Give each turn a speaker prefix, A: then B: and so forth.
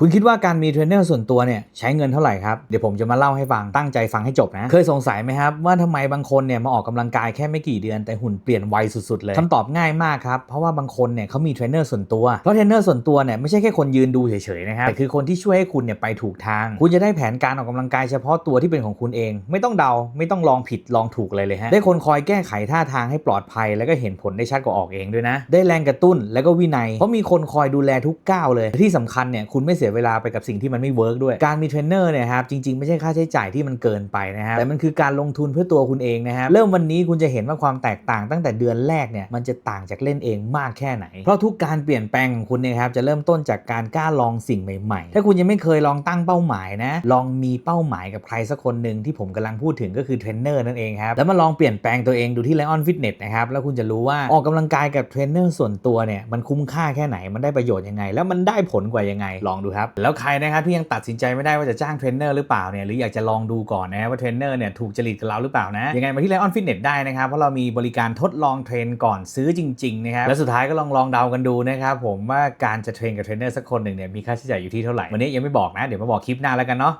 A: คุณคิดว่าการมีเทรนเนอร์ส่วนตัวเนี่ยใช้เงินเท่าไหร่ครับ เดี๋ยวผมจะมาเล่าให้ฟังตั้งใจฟังให้จบนะ เคยสงสัยไหมครับ ว่าทำไมบางคนเนี่ยมาออกกำลังกายแค่ไม่กี่เดือนแต่หุ่นเปลี่ยนไวสุดๆเลยคำตอบง่ายมากครับ เพราะว่าบางคนเนี่ยเขามีเทรนเนอร์ส่วนตัว เพราะเทรนเนอร์ส่วนตัวเนี่ยไม่ใช่แค่คนยืนดูเฉยๆนะครับแต่คือคนที่ช่วยให้คุณเนี่ยไปถูกทาง คุณจะได้แผนการออกกำลังกายเฉพาะตัวที่เป็นของคุณเอง ไม่ต้องเดาไม่ต้องลองผิดลองถูกเลยเลยฮะได้คนคอยแก้ไขท่าทางให้ปลอดภัย แล้วก็เห็นผลได้ชัดกว่าออกเองด้วยนะ ได้แรงกระตุ้นแล้วก็วินัยเพราะมีคนคอยดูแลทุกก้าวเลยที่สำคัญเนี่ยคุณไม่เสียเวลาไปกับสิ่งที่มันไม่เวิร์กด้วย การมีเทรนเนอร์เนี่ยครับจริงๆ ไม่ใช่ค่าใช้จ่ายที่มันเกินไปนะครับแต่มันคือการลงทุนเพื่อตัวคุณเองนะครับเริ่มวันนี้คุณจะเห็นว่าความแตกต่างตั้งแต่เดือนแรกเนี่ยมันจะต่างจากเล่นเองมากแค่ไหน เพราะทุกการเปลี่ยนแปลงของคุณเนี่ยครับจะเริ่มต้นจากการกล้าลองสิ่งใหม่ๆ ถ้าคุณยังไม่เคยลองตั้งเป้าหมายนะลองมีเป้าหมายกับใครสักคนหนึ่งที่ผมกำลังพูดถึงก็คือเทรนเนอร์นั่นเองครับแล้วมาลองเปลี่ยนแปลงตัวเองดูที่ Lion Fitness นะครับแล้วคุณจะรู้ว่าออกกำลังกายกับเทรนเนอร์ส่วนตัวเนี่ยมันคุ้มค่าแค่ไหนมันได้ประโยชน์ยังไง แล้วมันได้ผลกว่ายังไงลองดูครับ แล้วใครนะครับที่ยังตัดสินใจไม่ได้ว่าจะจ้างเทรนเนอร์หรือเปล่าเนี่ยหรืออยากจะลองดูก่อนนะว่าเทรนเนอร์เนี่ยถูกจริตกับเราหรือเปล่านะยังไงมาที่ไลออนฟิตเนสได้นะครับเพราะเรามีบริการทดลองเทรนก่อนซื้อจริงๆนะครับและสุดท้ายก็ลองลองเดากันดูนะครับผมว่าการจะเทรนกับเทรนเนอร์สักคนหนึ่งเนี่ยมีค่าใช้จ่ายอยู่ที่เท่าไหร่วันนี้ยังไม่บอกนะเดี๋ยวมาบอกคลิปหน้าแล้วกันเนาะ